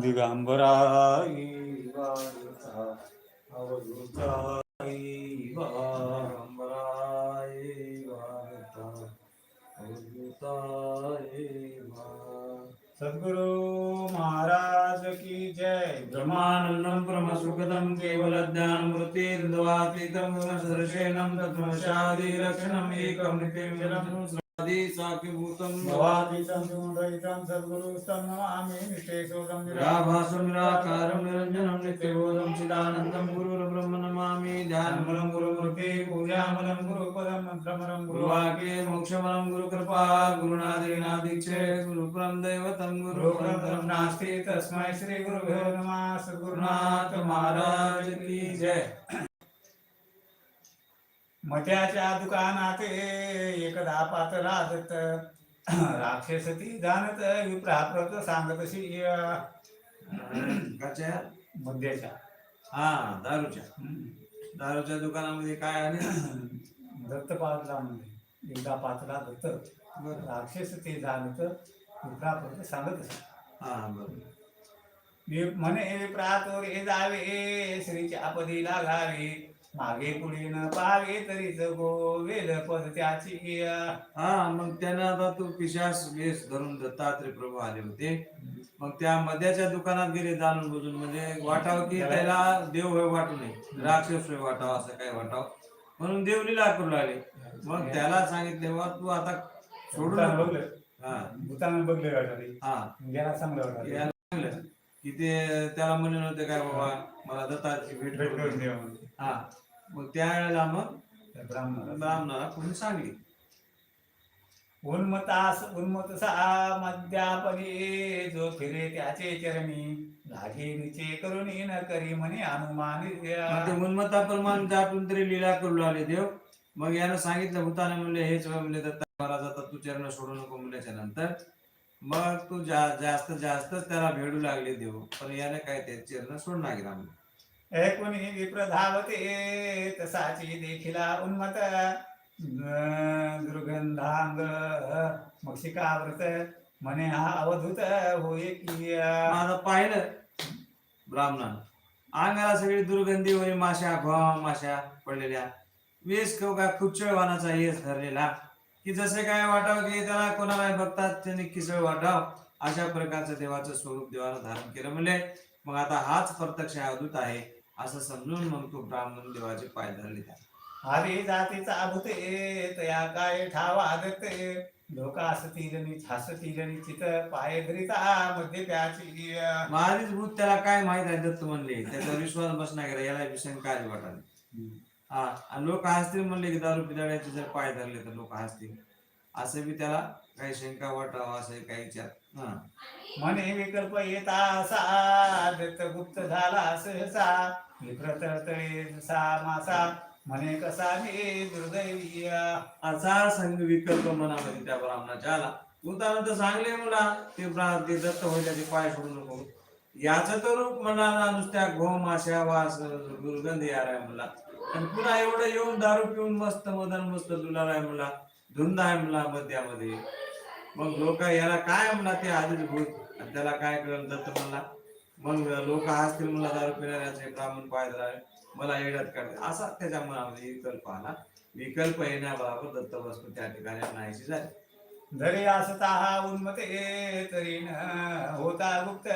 दिगंबराई. वाजता अवधूताई जय परमसुखदं केवलज्ञानमूर्तिर्द्वातीतं गुणसदृशेनं तत्त्वशादिरक्षणम् एकं नित्यं जलं स्वादि साक्षिभूतं भवातीतं सुमदयितं सद्गुरु नमामि निष्ठेशोदं निराभासं निराकारं निरञ्जनं नित्यबोधं चिदानन्दं गुरुर्ब्रह्म नमामि ध्यानमलं गुरुमूर्ति पूजामलं गुरुपदं मन्त्रमलं गुरुवाक्ये मोक्षमलं गुरुकृपा गुरुनादीनादीक्षे गुरुपरं दैवतं गुरुपरं गुरुपरं नास्ति तस्मै श्री गुरुभ्यो नमः गुरुनाथ महाराज की जय मत्याच्या दुकानात एकदा पात्र राजत राक्षस ती जाणत विप्राप्रत सांगत कच्या मद्याच्या. हा दारूच्या. दारूच्या दुकानामध्ये काय आणि? दत्त पातला म्हणजे एकदा पातला दत्त राक्षस ते जाणत विप्राप्रत सांगत असे. हा बरोबर म्हणे विप्रातोर हे जावे श्रीच्या आपदी लागावे मागे पुढे न पावे तरीच गोवेल पद त्याची हा मग त्यानं आता तो पिशास वेश धरून दत्तात्रय प्रभू आले होते. मग त्या मद्याच्या दुकानात गेले जाणून बुजून म्हणजे वाटावं की त्याला देव होय वाटू नये राक्षस होय वाटावं असं काय वाटावं. म्हणून देव लीला करू लागले. मग त्याला सांगितले बा तू आता सोडू भूतानं नको बघलं. हा. भूतानं बघले हा. की ते त्याला म्हणले नव्हते काय बाबा मला दत्ताची भेट भेट. हा. मग त्यावेळेला मग ब्राह्मणाला कोणी सांगली उन्मतास उन्मत सा मद्यापने जो फिरे त्याचे चरणी लागे निचे करून न करी म्हणे अनुमान मग ते उन्मत्ता प्रमाण दाटून तरी लीला करू लागले देव. मग यानं सांगितलं भूताने म्हणले हेच म्हणले दत्ता महाराज आता तू चरण सोडू नको म्हणल्याच्या नंतर. मग तू जा जास्त जास्त त्याला भेडू लागले देव. पण याने काय ते चरण सोडणार गेला म्हणले ऐकुनी विप्र धावते तसाची देखिला उन्मत दुर्गंधांग मक्षिकाव्रत म्हणे हा अवधूत होय की? माझं पाहिलं ब्राह्मण अंगाला सगळी दुर्गंधी होई माशा घोम माशा पडलेल्या. वेस किंवा काय खुच्चळवानाचा येस धरलेला. की जसे काय वाटावं की त्याला कोणाला बघतात त्याने किसळ वाटाव. अशा प्रकारचं देवाचं स्वरूप देवाला धारण केलं म्हणजे मग आता हाच प्रत्यक्ष अवधूत आहे. असं समजून मग तो ब्राह्मण देवाचे पाय धरले त्या हरी जातीचा अभूत तया काय ठावा आदते धोका असतील छासतील चित पाय धरिता मध्ये त्याची महाराज भूत त्याला काय माहीत आहे दत्त म्हणले. त्याचा विश्वास बसणार गेला याला विषय काय वाटाले हा आणि लोक हसतील म्हणले की दारू पिदाड्याचे जर पाय धरले तर लोक हसतील. असं बी त्याला काही शंका वाटावं असं काही विचार. हा. म्हणे विकल्प येता असा दत्त गुप्त झाला सहसा. विप्रतळे जसा मासा म्हणे कसा मी दुर्दैवी असा संघ विकल्प मनामध्ये त्या ब्राह्मणाच्या आला. उदाहरण तर सांगले मला ते ब्राह्मण ते दत्त होईल त्याचे पाय सोडू नको. याच तर रूप म्हणाला नुसत्या घो माश्या वास दुर्गंध यार आहे मला. आणि पुन्हा एवढं येऊन दारू पिऊन मस्त मदन मस्त दुलार आहे मला. धुंद आहे मला मध्यामध्ये मग लोक याला काय म्हणला ते आधीच भूत आणि त्याला काय कळलं दत्त म्हणला? मग लोक हसतील मला दारू पिणाऱ्याचे ब्राह्मण धरावे मला येड्यात काढते असा त्याच्या मनामध्ये विकल्प आला. विकल्प येण्याबरोबर दत्त वस्तू त्या ठिकाणी नाहीशी झाली. धरे असता हा उन्मते तरी न होता गुप्त.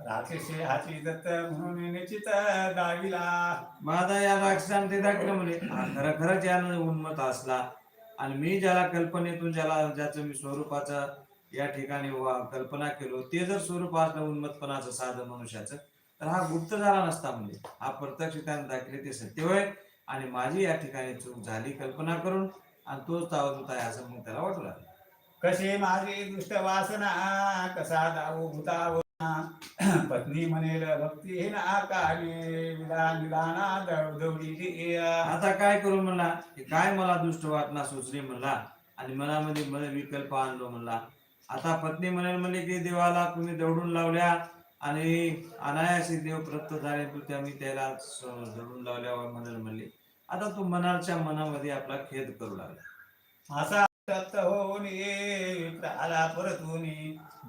राक्षसे हाची दत्त म्हणून निश्चित दाविला. माझा या राक्षसाने ते दाखलं म्हणे खरं खरंच यानं उन्मत असला आणि मी ज्याला कल्पनेतून ज्याला ज्याचं मी स्वरूपाचं या ठिकाणी कल्पना केलो. ते जर स्वरूप असलं उन्मतपणाचं साधन मनुष्याचं तर हा गुप्त झाला नसता म्हणजे. हा प्रत्यक्ष त्याने दाखले ते सत्य होय. आणि माझी या ठिकाणी चूक झाली कल्पना करून आणि तोच तावत आहे असं मग त्याला वाटू लागलं. कसे माझी दुष्ट वासना कसा दाऊ भूतावना. पत्नी म्हणेल भक्ती हे ना दवडी आता काय करू म्हणला? काय मला दुष्ट वाटणा सुचली म्हणला? आणि मनामध्ये मला विकल्प आणलो म्हणला? आता पत्नी म्हणेल म्हणले की देवाला तुम्ही दौडून लावल्या आणि अनायासी देव प्रत झाले मी त्याला दौडून लावल्यावर म्हणेल म्हणले. आता तो मनाच्या मनामध्ये आपला खेद करू लागला. असा तप्त होऊन आला परतून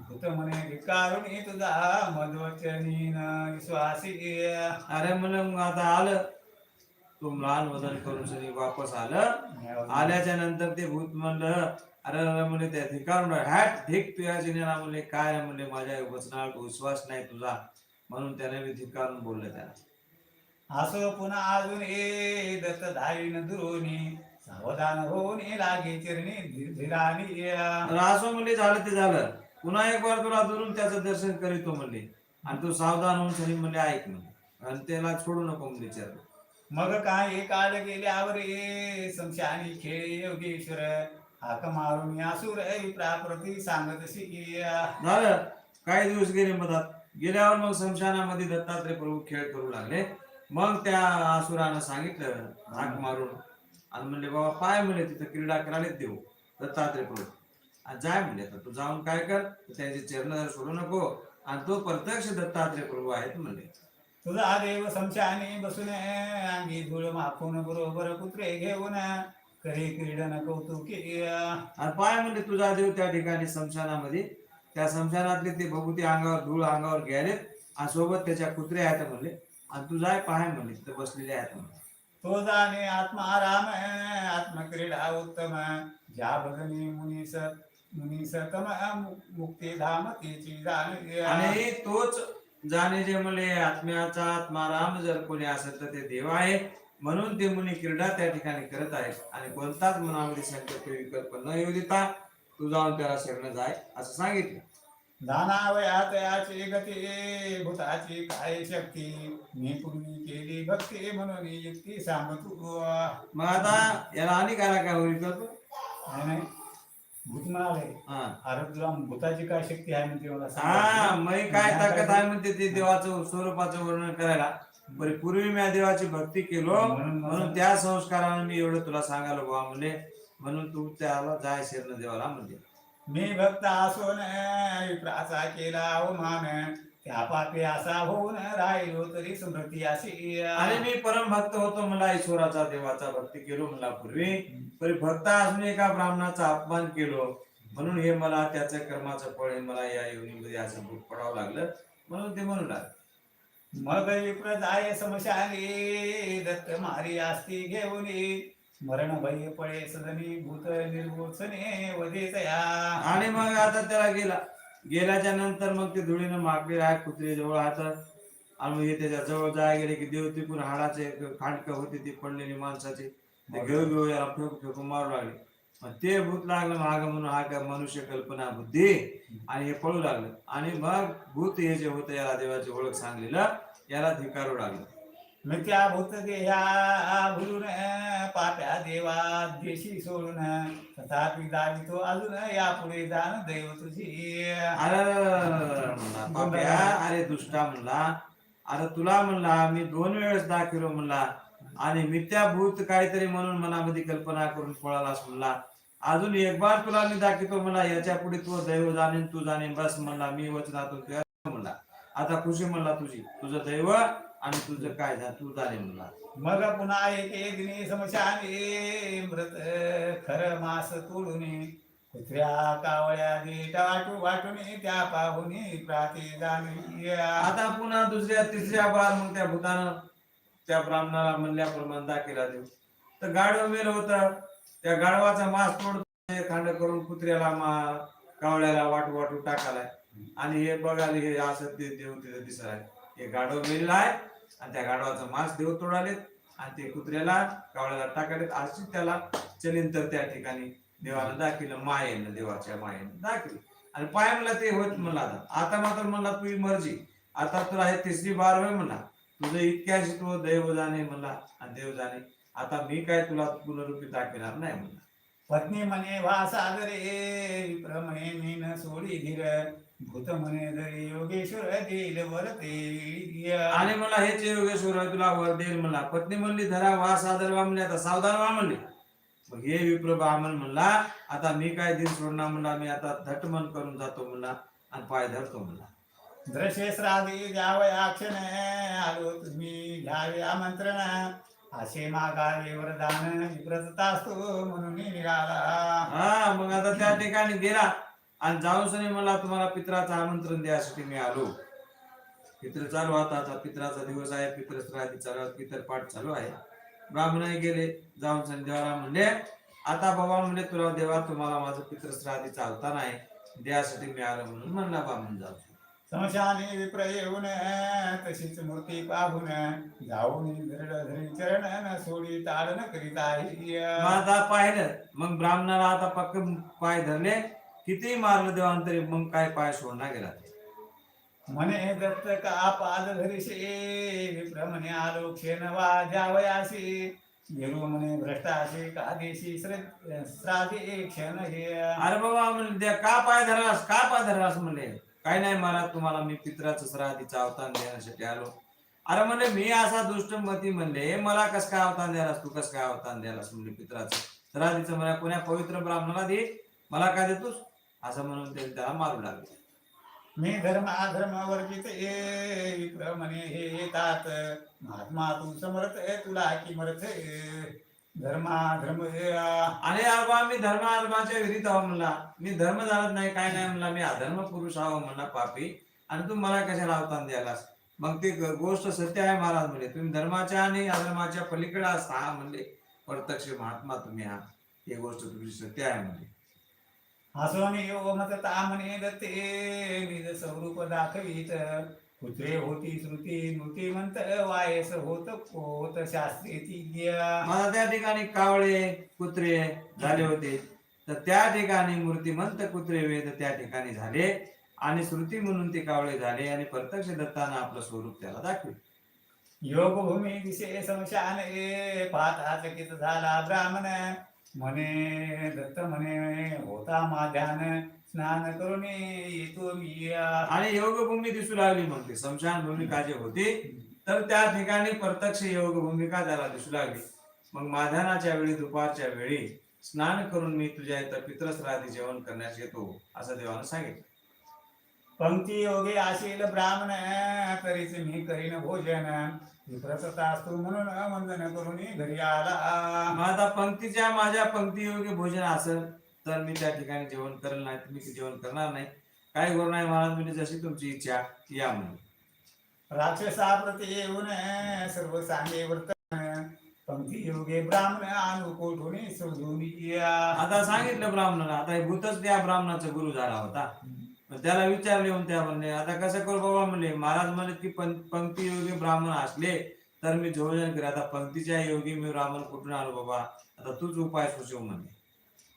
भूत म्हणे भिकारुणी तुझा मधवचनी न विश्वासी. अरे म्हणे मग आता आलं. तो लहान वजन करून सनी वापस आलं. आल्याच्यानंतर ते भूत म्हणलं अरे म्हणे त्या धिकारून हॅट धिक जिनेला म्हणले काय म्हणले माझ्या वचनावर विश्वास नाही तुझा म्हणून त्याने मी धिकारून बोलले त्याला. असो पुन्हा अजून ए दत्त धारीन दुरोनी सावधान होऊन लागे चिरणी धीर- धीरानी असं म्हणले झालं ते झालं. पुन्हा एक बार तुला दुरून त्याचं दर्शन करीतो म्हणले. आणि तू सावधान होऊन सनी म्हणले ऐक आणि त्याला सोडू नको म्हणले चरण मग काय? काल गेल्यावर ए संशानी खेळे योगेश्वर. हाक मारून सांगतशी झालं काही दिवस गेले मधात. गेल्यावर मग शमशानामध्ये दत्तात्रय प्रभू खेळ करू लागले. मग त्या असुरानं सांगितलं हाक मारून. आणि म्हणले बाबा पाय म्हणले तिथं क्रीडा करायला देऊ. दत्तात्रय प्रभू आणि जाय म्हणले तर तू जाऊन काय कर? त्याचे चरण सोडू नको. आणि तो प्रत्यक्ष दत्तात्रय प्रभू आहेत म्हणले. तुझा देव संशानी बसून अंगी धूळ माखून बरोबर कुत्रे घेऊन करे क्रीडन कौतुकी आणि पाय म्हणले तुझा देव त्या ठिकाणी शमशानामध्ये. त्या शमशानातले ते भगवती अंगावर धूळ अंगावर घ्यायलेत आणि सोबत त्याच्या कुत्रे आहेत म्हणले. आणि तू जाय पाय म्हणले तिथं बसलेले आहेत म्हणले. तो जाणे आत्मा राम आत्मक्रीडा उत्तम ज्या भगनी मुनीस मुनीसतम मुक्ती धाम तिची जाण आणि तोच जाणे जे म्हणले आत्म्याचा आत्मा राम जर कोणी असेल तर ते देव आहे. म्हणून ते मुनी क्रीडा त्या ठिकाणी करत आहेत. आणि कोणताच मनामध्ये संकल्प विकल्प न येऊ देता तू जाऊन त्याला शरण जाय असं सांगितलं. गती भूताची काय शक्ती? मी पूर्वी केली भक्ती म्हणून युक्ती सांगतो. मग आता याला आणि काय काय होईल नाही भूत म्हणाले. हा. अरे तुला भूताची काय शक्ती आहे म्हणते मला हा. मग काय ताकद आहे म्हणते ते देवाचं स्वरूपाचं वर्णन करायला? बरे पूर्वी मी देवाची भक्ती केलो म्हणून त्या संस्कारानं मी एवढं तुला सांगायला बाबा म्हणले म्हणून तू त्याला जाय शरण देवाला म्हणजे मी भक्त असून विप्राचा केला अवमान त्या पापी असा होऊन राहिलो तरी स्मृती अशी आणि मी परम भक्त होतो मला ईश्वराचा देवाचा भक्ती केलो मला पूर्वी. तरी भक्त असून एका ब्राह्मणाचा अपमान केलो म्हणून हे मला त्याचं कर्माचं फळ हे मला या योनीमध्ये असं पडावं लागलं म्हणून ते म्हणू लागले. मग विप्र जाय समशाली दत्त मारी आस्ती घेऊन. मरण भय पळे सदनी भूत निर्गोचने या आणि मग आता त्याला गेला. गेल्याच्यानंतर मग ते धुळीनं मागले आहे कुत्रे जवळ हात आणि मग हे त्याच्याजवळ जाय गेले की देव तिकून हाडाचे खांडक होते ती पडलेली माणसाचे. ते घेऊ घेऊ याला फेकू फेकू मारू लागले. मग ते भूत लागलं माग म्हणून हा काय मनुष्य कल्पना बुद्धी. आणि हे पळू लागलं. आणि मग भूत हे जे होतं याला देवाची ओळख सांगलेलं याला धिकारू लागलं मिथ्या भूत देहा भुलून पाप्या देवा देशी सोडून तथापि दावी तो अजून यापुढे जाण दैव तुझी. अरे पाप्या अरे दुष्टा म्हणला अरे तुला म्हणला मी दोन वेळेस दाखवलो म्हणला आणि मिथ्या भूत काहीतरी म्हणून मनामध्ये कल्पना करून पळालास म्हणला अजून एक बार तुला मी दाखवतो म्हणला याच्यापुढे तू दैव जाणीन तू जाणीन बस म्हणला मी वचनातून आता खुशी म्हणला तुझी. तुझं दैव आणि तुझं काय झालं? तू जाणे म्हणला. मग पुन्हा एक एक दिनी समशाने मृत खर मास तोडून कुत्र्या कावळ्या देटा वाटू वाटून त्या पाहुनी प्राती आता पुन्हा दुसऱ्या तिसऱ्या बार मग त्या भूतानं त्या ब्राह्मणाला म्हणल्याप्रमाणे दाखिला देऊ तर गाढव मेलं होतं. त्या गाढवाचा मास तोड खांड करून कुत्र्याला मा कावळ्याला वाटू वाटू टाकालाय. आणि हे बघाले हे असं ते देव तिथं दिसत आहे हे गाढव मेलेलं आहे आणि त्या गाढवाचा मास देव तोडालेत आणि ते कुत्र्याला कावळ्याला टाकालेत. अशी त्याला चलिंतर त्या ठिकाणी देवाला दाखिलं मायेनं देवाच्या मायेनं दाखिलं. आणि पाय म्हणला ते होत म्हणला आता. मात्र म्हणला तुझी मर्जी. आता तुला हे तिसरी बार होय म्हणला. तुझं इतक्याशी तू दैव जाणे म्हणला आणि देव जाणे. आता मी काय तुला पुनरुपी दाखविणार नाही म्हणला. पत्नी म्हणे वा सागरे विप्र म्हणे न सोडी धीर भूत म्हणे जरी योगेश्वर देईल वरते आणि मला हेच योगेश्वर तुला वर देईल म्हणला. पत्नी म्हणली धरा वा सादर वा म्हणले. आता सावधान वा म्हणले. मग हे विप्र ब्राह्मण म्हणला आता मी काय दिन सोडणार म्हणला मी आता धटमन करून जातो म्हणला आणि पाय धरतो म्हणला. द्रशे श्रादी द्यावया क्षण आलो तुम्ही घ्यावे आमंत्रण. असे मागावे वरदान विप्रत असतो म्हणून निघाला. हा मग आता त्या ठिकाणी गेला. आणि जाऊन सनी मला तुम्हाला पित्राचं आमंत्रण द्यासाठी मी आलो. पित्र चालू होता आता पित्राचा दिवस आहे पित्र श्राद्धी चालू पितर पाठ चालू आहे. ब्राह्मण गेले जाऊन देवाला म्हणले आता बाबा म्हणले तुला देवा तुम्हाला माझं पित्र श्राद्धी चालता नाही. द्यासाठी मी आलो म्हणून म्हणला ब्राह्मण जाऊ समशाने विप्र येऊन तशीच मूर्ती पाहून जाऊन चरण न सोडी ताडन करीत आहे. आता पाहिलं मग ब्राह्मणाला आता पक्क पाय धरले किती मारलं देवांतरी मग काय पाय सोडणार गेला म्हणे दत्त का पाद धरिसे विप्र म्हणे आलो क्षण वाजावयासी. गेलो म्हणे भ्रष्टाशी कादेशी श्रादे क्षण हे. अरे बाबा म्हणले "द्या, का पाय धरलास का पाय धरलास म्हणले काय नाही महाराज तुम्हाला मी पित्राचं श्राद्धीचं अवतान देण्यासाठी आलो. अरे म्हणले मी असा दुष्टमती म्हणले मला कस काय अवतान द्यालास तू कस काय अवतान द्यालास म्हणले पित्राचं? श्राद्धीचं मला कोण्या पवित्र ब्राह्मणाला दे मला काय देतोस? असं म्हणून ते त्याला मारू लागले. मी धर्म अधर्म वर्जित ए म्हणे हे येतात. महात्मा तू समर्थ आहे, तुला किमर्थ आहे. धर्मा धर्म अरे मी धर्म धर्माच्या विरीत आहो म्हणला. मी धर्म जाणत नाही काय नाही म्हणला. मी अधर्म पुरुष आहो म्हणला पापी. आणि तू मला कशाला अवतान द्यालास? मग ती गोष्ट सत्य आहे महाराज म्हणले तुम्ही धर्माच्या आणि अधर्माच्या पलीकडे असता हा म्हणले. प्रत्यक्ष महात्मा तुम्ही हा ही गोष्ट तुमची सत्य आहे म्हणले हसवणे यो मत तामने दत्ते निज स्वरूप दाखवीत. कुत्रे होती श्रुती नृती म्हणत वायस होत होत शास्त्री ती मला त्या ठिकाणी कावळे कुत्रे झाले होते. तर त्या ठिकाणी मूर्तिमंत कुत्रे वेद त्या ठिकाणी झाले आणि श्रुती म्हणून ते कावळे झाले आणि प्रत्यक्ष दत्तानं आपलं स्वरूप त्याला दाखवले. योग भूमी दिसे समशान ए पाहता चकित झाला ब्राह्मण. म्हणे दत्त म्हणे होता माध्यान स्नान करून येतो मी आणि योगभूमी दिसू लागली मग ते. समशान भूमिका जे होती तर त्या ठिकाणी प्रत्यक्ष योग भूमिका त्याला दिसू लागली. मग माध्यानाच्या वेळी दुपारच्या वेळी स्नान करून मी तुझ्या इथं पित्रश्राद्धी जेवण करण्यास येतो असं देवानं सांगितलं. पंक्ती योगे आशील ब्राह्मण तरीच मी करीन भोजन। असतो म्हणून वंदन करून घरी आला मग आता पंक्तीच्या माझ्या पंक्ती योग्य भोजन असेल तर मी त्या ठिकाणी जेवण करेल नाही मी जेवण करणार नाही. काय करू नाही महाराज म्हणजे जशी तुमची इच्छा या म्हणजे राक्षसाप्रती येऊन सर्व सांगे वर्तन। पंक्ती योगे ब्राह्मण शोधून या. आता सांगितलं ब्राह्मणाला आता हे भूतच त्या ब्राह्मणाचा गुरु झाला होता. त्याला विचारले त्या म्हणले आता कसं करू बाबा? म्हणले महाराज म्हणले की पंक्ती योगी ब्राह्मण असले तर मी भोजन करे आता पंक्तीच्या योगी मी ब्राह्मण कुठून आलो बाबा? आता तूच उपाय सुचव म्हणले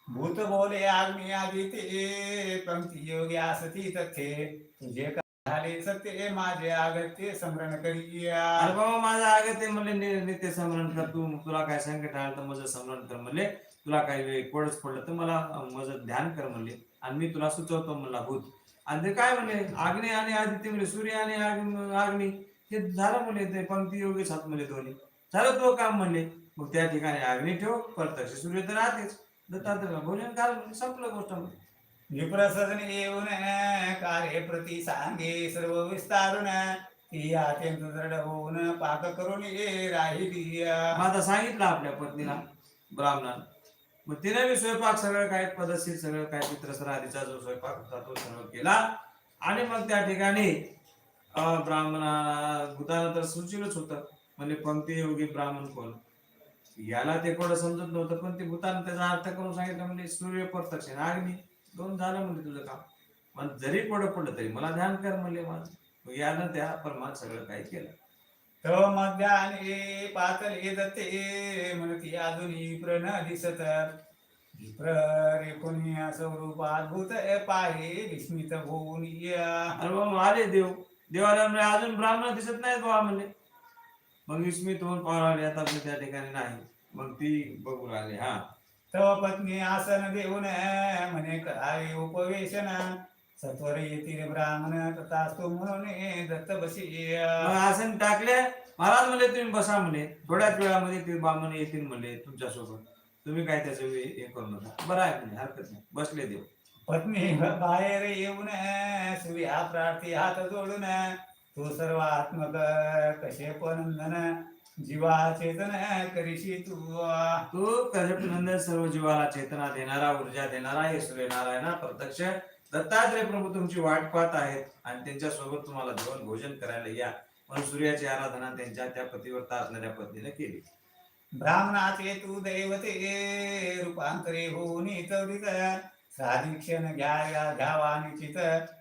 भूत बोले आग्नी ते पंक्ती योगी असती तथे. तुझे काय झाले सत्य माझे आगत्य स्मरण करी. अरे बाबा माझा आगे ते म्हणले नित्य स्मरण कर तू. तुला काय संकट आलं तर माझं स्मरण कर म्हणले. तुला काही वेळ कोडच पडलं तर मला माझं ध्यान कर म्हणले. आणि मी तुला सुचवतो म्हणला भूत आणि ते काय म्हणले अग्नी आणि आदित्य म्हणले सूर्य आणि अग्नि अग्नी हे झालं म्हणले ते पंक्ती योगी सात म्हणले दोन्ही. झालं तो काम म्हणले मग त्या ठिकाणी अग्नी ठेव प्रत्यक्ष सूर्य तर राहतेच. दत्तात्रय भोजन घाल म्हणजे संपलं गोष्ट विप्रसजन येऊन कार्य प्रती सांगे सर्व विस्तारून ती अत्यंत दृढ होऊन पाक करून ये राहिली आता सांगितलं आपल्या पत्नीला ब्राह्मणानं मग तिने बी स्वयंपाक सगळं काय पदशीर सगळं काय पित्रसर आधीचा जो स्वयंपाक होता तो सर्व केला. आणि मग त्या ठिकाणी ब्राह्मणा ब्राह्मणाला भूतानं तर सुचिलच होतं. म्हणजे पंक्ती योगी ब्राह्मण कोण? याला ते कोणं समजत नव्हतं पण ते भूतानं त्याचा अर्थ करून सांगितलं म्हणजे सूर्य प्रत्यक्ष आणि अग्नी. दोन झालं म्हणजे तुझं काम. मग जरी पुढं पडलं तरी मला ध्यान कर म्हणले माझं. यानं त्या परमात सगळं काही केलं. मध्याने पातले दत्ते म्हणती अजून विप्र न दिसत. विप्र रे कोणी स्वरूप अद्भुत पाहे विस्मित होऊन आले देव. देवाला म्हणले अजून ब्राह्मण दिसत नाहीत बाबा म्हणले मग विस्मित होऊन पाहून आता मी त्या ठिकाणी नाही. मग ती बघू लागली हा. तव पत्नी आसन देऊन म्हणे करावे उपवेशन? सत्वर येतील ब्राह्मण तथास्तु म्हणून दत्त बसी आसन टाकले. महाराज म्हणले तुम्ही बसा म्हणले थोड्याच वेळामध्ये ते ब्राह्मण येतील म्हणले तुमच्यासोबत तुम्ही काय त्याचं हे हे करू नका. बरं आहे म्हणजे हरकत नाही. बसले देव. पत्नी बाहेर येऊन सूर्या प्रार्थी हात जोडून तो सर्वात्मक कसे पण जीवा चेतन करीशी तू. तू कजपनंदन सर्व जीवाला चेतना देणारा ऊर्जा देणारा हे सूर्यनारायणा प्रत्यक्ष? दत्तात्रय प्रभू तुमची वाट पाहत आहेत आणि त्यांच्यासोबत तुम्हाला जेवण भोजन करायला या. म्हणून सूर्याची आराधना त्यांच्या त्या पतिव्रता असणाऱ्या पत्नीने केली. ब्राह्मणाचे तू दैवते रूपांतरे होऊन साधिक्षण घ्या घ्यावा निश्चित.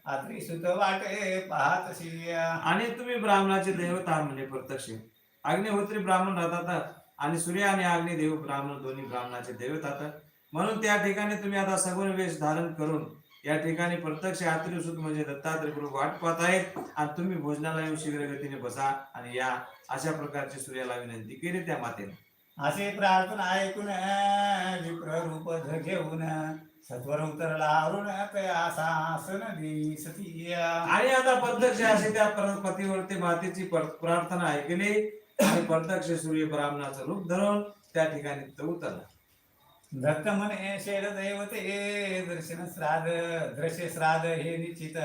आत्री सुत वाटे पाहतशी आणि तुम्ही ब्राह्मणाचे दैवत आहात म्हणजे प्रत्यक्ष. अग्निहोत्री ब्राह्मण राहतात आणि सूर्य आणि अग्निदेव ब्राह्मण दोन्ही ब्राह्मणाचे दैवत आहात म्हणून त्या ठिकाणी तुम्ही आता सगुण वेश धारण करून या ठिकाणी प्रत्यक्ष आत्रिसुत म्हणजे दत्तात्रय प्रभू वाट पाहत आहेत. आणि तुम्ही भोजनाला येऊन शीघ्र गतीने बसा आणि या अशा प्रकारची सूर्याला विनंती केली त्या मातेने. असे प्रार्थना ऐकून विप्र रूप ध- घेऊन सत्वर उतरला अरुण आसन सती आणि आता प्रत्यक्ष अशी त्या पतिव्रते मातेची पर- प्रार्थना ऐकली आणि प्रत्यक्ष सूर्य ब्राह्मणाचं रूप धरून त्या ठिकाणी तो उतरला. दत्त म्हणे शेर दैवते दर्शन श्राद्ध दृश्य श्राद्ध हे निश्चित.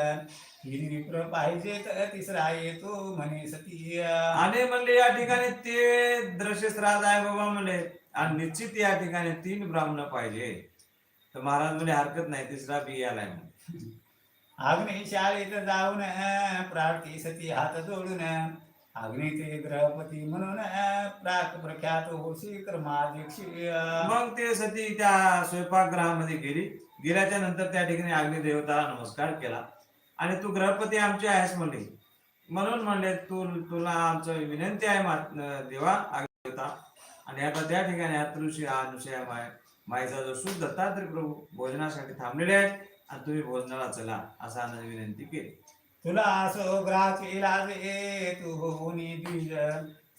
विप्र पाहिजे तर तिसरा येतो म्हणे सती आणि म्हणले या ठिकाणी ते दृश्य श्राद्ध आहे बाबा म्हणले. आणि निश्चित या ठिकाणी तीन ब्राह्मण पाहिजे. तर महाराज म्हणे हरकत नाही तिसरा बी आलाय म्हणे. अग्नी शाळेत जाऊन प्रार्थी सती हात जोडून. अग्नी ते ग्रहपती म्हणून प्राक प्रख्यात होशी कर्माध्यक्षी मग ते सती त्या स्वयंपाकगृहामध्ये गेली. गेल्याच्यानंतर त्या ठिकाणी अग्नी देवताला नमस्कार केला. आणि तू ग्रहपती आमचे आहेस म्हणले. म्हणून म्हणले तू तुला आमचं विनंती आहे देवा अग्नी देवता आणि आता त्या ठिकाणी अतृषी अनुषया माय माईचा जो शुद्ध दत्तात्रय प्रभू भोजनासाठी थांबलेले आहेत. आणि तुम्ही भोजनाला चला असा विनंती केली. तुला असो ग्राहकी लाजे तू होऊनी द्विज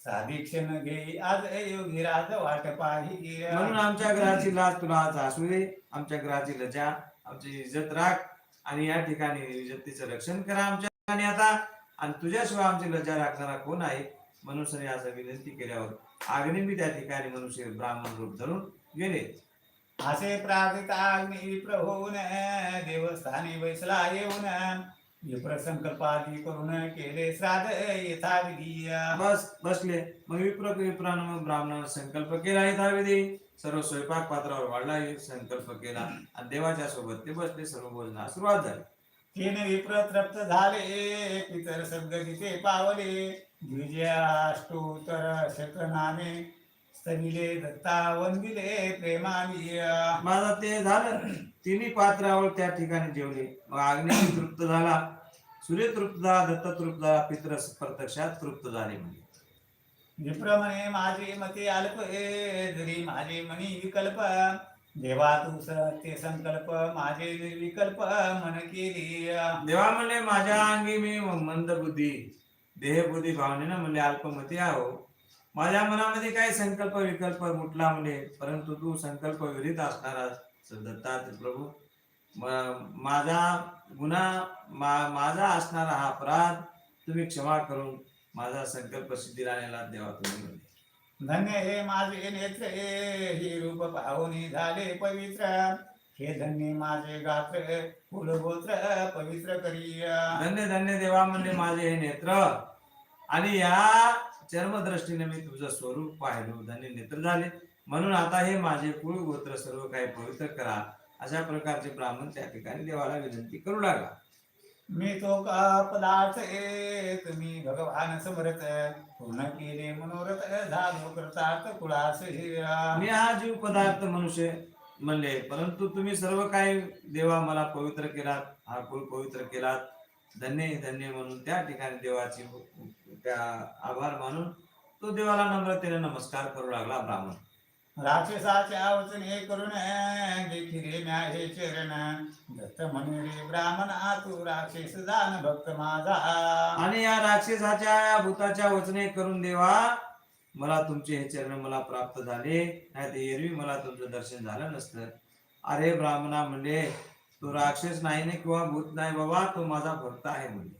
साधिक्षण घे आज योगी राज वाट पाही म्हणून आमच्या ग्रहाची लाज तुला आज असू दे. आमच्या ग्रहाची लजा आमची इज्जत राख. आणि या ठिकाणी इज्जतीचं रक्षण करा आमच्या ठिकाणी आता. आणि तुझ्याशिवाय आमची लज्जा राखणारा कोण आहे? मनुष्याने असं विनंती केल्यावर अग्नी बी त्या ठिकाणी मनुष्य ब्राह्मण रूप धरून गेले. असे प्रार्थित अग्नी विप्र होऊन देवस्थानी बैसला येऊन. विप्र संकल्पादी करून केले श्राद्ध येथा विधी बस बसले मग विप्र विप्रानं ब्राह्मणानं संकल्प केला यथाविधी. सर्व स्वयंपाक पात्रावर वाढला संकल्प केला. आणि देवाच्या सोबत ते बसले सर्व भोजनास सुरुवात झाली. तीन विप्र तृप्त झाले पितर सद्गतीचे पावले. द्विजयाष्टोत्तर शतनामे स्तविले दत्ता वंदिले प्रेमानी माझा ते झालं. तिन्ही पात्रावर त्या ठिकाणी जेवले. मग तृप्त झाला. सूर्य तृप्त झाला दत्त तृप्त झाला पित्र प्रत्यक्षात तृप्त झाले म्हणजे विप्र म्हणे माझे मते अल्प ए जरी माझे मनी विकल्प देवा तू सत्य संकल्प माझे निर्विकल्प मन केली. देवा म्हणले माझ्या अंगी मी मंद बुद्धी देहबुद्धी भावनेनं म्हणले अल्पमती आहो. माझ्या मनामध्ये काही संकल्प विकल्प मुटला म्हणजे परंतु तू संकल्प विरहित असणारा दत्तात्रय प्रभू. माझा गुन्हा मा- माझा असणारा हा अपराध तुम्ही क्षमा करून माझा संकल्प सिद्धीला आणला देवा तुम्ही. धन्य हे माझे नेत्र हे रूप पाहुनी झाले पवित्र. हे धन्य माझे गात्र कुलगोत्र पवित्र करी धन्य धन्य देवा म्हणले माझे हे नेत्र. आणि या चर्मदृष्टीने मी तुझं स्वरूप पाहिलो धन्य नेत्र झाले. म्हणून आता हे माझे कुळ गोत्र सर्व काही पवित्र करा अशा प्रकारचे ब्राह्मण त्या ठिकाणी देवाला विनंती करू लागला. मी तो का पदार्थ ए तुम्ही भगवान समर्थ पूर्ण केले मनोरथ झालो कृतार्थ कुळास हे मी हा जीव पदार्थ मनुष्य म्हणले परंतु तुम्ही सर्व काही देवा मला पवित्र केलात हा कुळ पवित्र केलात. धन्य धन्य म्हणून त्या ठिकाणी देवाची त्या आभार मानून तो देवाला नम्रतेने नमस्कार करू लागला ब्राह्मण. राक्षसाच्या वचने करून देखील हे चरण. दत्त म्हणे रे ब्राह्मणा तू राक्षस दान भक्त माझा. आणि या राक्षसाच्या भूताच्या वचने करून देवा मला तुमचे हे चरण मला प्राप्त झाले नाही तर एरवी मला तुमचं दर्शन झालं नसतं. अरे ब्राह्मणा म्हणले तो राक्षस नाही ना किंवा भूत नाही बाबा तो माझा भक्त आहे म्हणजे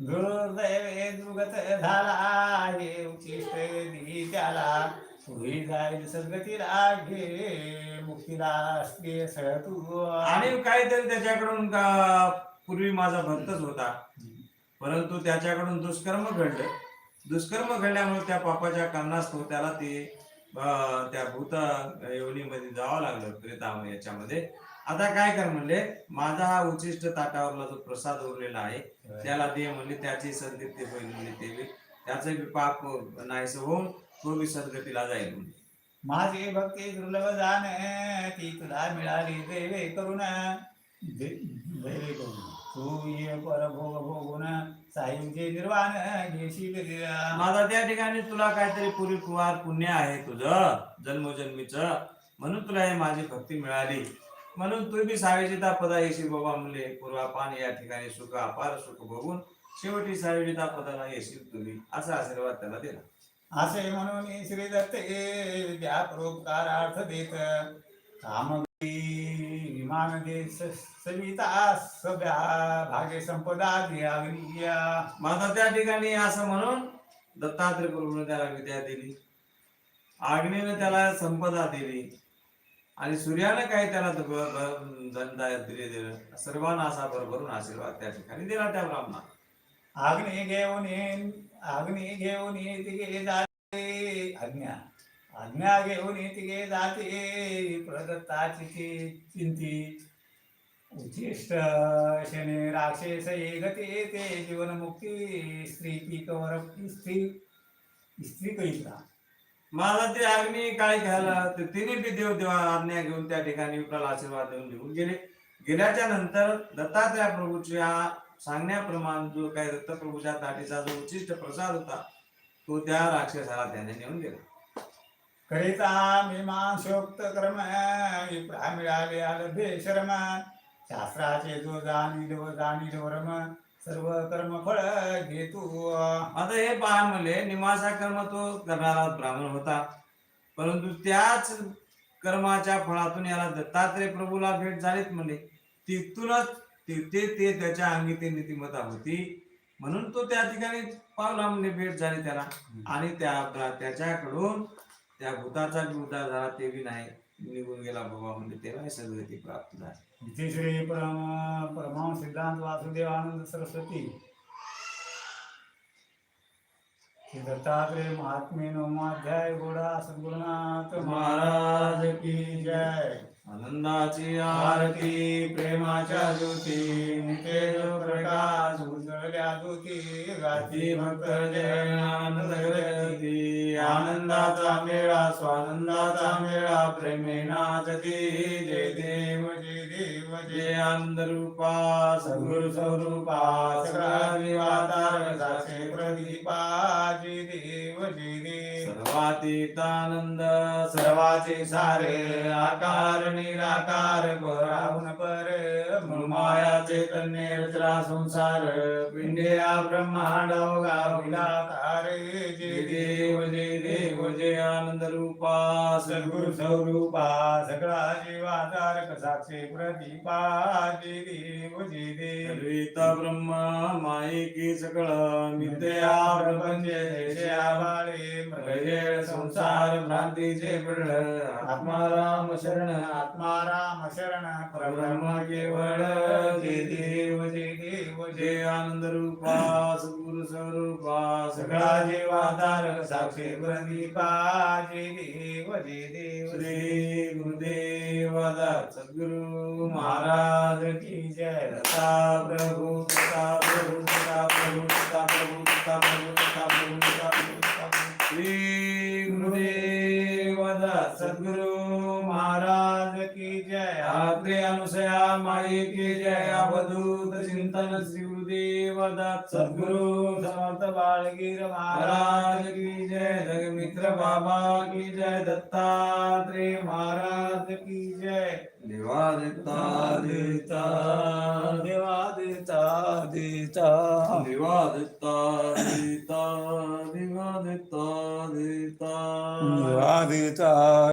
दुर्दैवे दुर्गत झाला हे उचिष्ट दिली त्याला पुढे जाईल सद्गतीला घे मुक्तीला असते सगळं तू आणि काहीतरी त्याच्याकडून का- पूर्वी माझा भक्तच होता. परंतु त्याच्याकडून दुष्कर्म घडलं. दुष्कर्म घडल्यामुळे त्या पापाच्या कारणास्तव त्याला ते त्या भूत योनीमध्ये जावं लागलं प्रेताम याच्यामध्ये. आता काय कर म्हणले माझा हा उचिष्ट ताटावरला जो प्रसाद उरलेला आहे त्याला दे म्हणले त्याची सद्गती होईल म्हणले ते. त्याचं बी पाप नाहीस होऊन तो बी सद्गतीला जाईल माझी भक्ती दुर्लभ जाण ती तुला मिळाली देवे करून देवे तू ये परभोग भोगून सायुजे निर्वाण घेशील. माझा त्या ठिकाणी तुला काहीतरी पुरीपुवार पुण्य आहे तुझं जन्मोजन्मीच. म्हणून तुला हे माझी भक्ती मिळाली. म्हणून तू बी सावेजिता पदा येशील बाबा म्हणले पूर्वापान या ठिकाणी सुख अपार सुख बघून शेवटी सावेजिता पदाला येशील तुम्ही असा आशीर्वाद त्याला दिला. असे म्हणून श्री दत्ते विद्या परोपकारार्थ देत. विमान दे सविता सभ्या भागे संपदा माझा त्या ठिकाणी असं म्हणून दत्तात्रय प्रभूने त्याला विद्या दिली. आग्नेने त्याला संपदा दिली. आणि सूर्यानं काय त्याला द- दिले दिलं. सर्वांना असा भरभरून आशीर्वाद त्या ठिकाणी दिला त्या ब्राह्मणा अग्नी घेऊन येईन अग्नि घेऊन ये तिघे जाते. आज्ञा आज्ञा घेऊन ये तिघे जाते. प्रदत्ताची चिंती. उच्चिष्ट शने राक्षस गते ते जीवनमुक्ती. स्त्री पीकवर स्त्री स्त्री कळिता मला ते अग्नी काय घ्यायला ते तिने बी देव देवा आज्ञा घेऊन त्या ठिकाणी विठ्ठल आशीर्वाद देऊन घेऊन गेले. गेल्याच्यानंतर दत्तात्रय प्रभूच्या सांगण्याप्रमाणे जो काय दत्तप्रभूच्या ताटीचा जो उच्चिष्ट प्रसाद होता तो त्या राक्षसाला त्याने नेऊन गेला करिता मीमांसोक्त कर्म विप्रा मिळाले आलभे शर्म शास्त्राचे जो जाणील व जाणील रम सर्व कर्म फळ घेतो. आता हे पहा म्हणले निमासा कर्म तो करणारा ब्राह्मण होता. परंतु त्याच कर्माच्या फळातून याला दत्तात्रय प्रभूला भेट झालीत म्हणले तिथूनच ते ते त्याच्या अंगी ते नीतिमता होती. म्हणून तो त्या ठिकाणी पावला म्हणजे भेट झाली त्याला. आणि त्या त्याच्याकडून त्या भूताचा उद्धार झाला ते बी नाही. निघून गेला बाबा म्हणजे तेव्हा सद्गती प्राप्त झाली. इथे श्री परम परमांस सिद्धांत वासुदेव आनंद सरस्वती. श्री दत्तात्रय महात्मे नवमाध्याय गोडा सद्गुरुनाथ महाराज की जय. आनंदाची आरती प्रेमाच्या ज्योती तेज प्रकाश उजळल्या ज्योती गाती भक्त जय आनंद आनंदाचा मेळा स्वानंदाचा मेळा प्रेमे नाचती जय देव म्हणजे अंधरूपा सर्वातीतानंद सर्वाचे सारे आकार निराकार पराहून पर माया चैतन्य रचला संसार पिंड्या ब्रह्मांड गाविलाकारे जे देव देव आनंद रूपा सगुरु स्वरूपा सगळा तारक कसाचे प्रदीपा पाहिली उजिरी गीता ब्रह्मा माईकी सकळ प्रपंच संसार भ्रांतीचे पिढ आत्माराम शरण. आत्माराम शरण ब्रह्म केवळ जिरी उजिरी उजे आनंद रूपा सद्गुरु स्वरूपा सगळा जीवाधार साक्षी प्रदीपा जिरी देव श्री गुरुदेव सद्गुरु महा Parada que já era tarde, tarde, tarde. Atre Anusaya माई की जय अवधूत चिंतन श्री गुरुदेव दत्त सद्गुरु समर्थ बाळगीर महाराज की जय जगमित्र बाबा की जय दत्तात्रेय महाराज की जय। देवा देता देता देवा देता देता देवा देता देता देवा देता देता देवा देता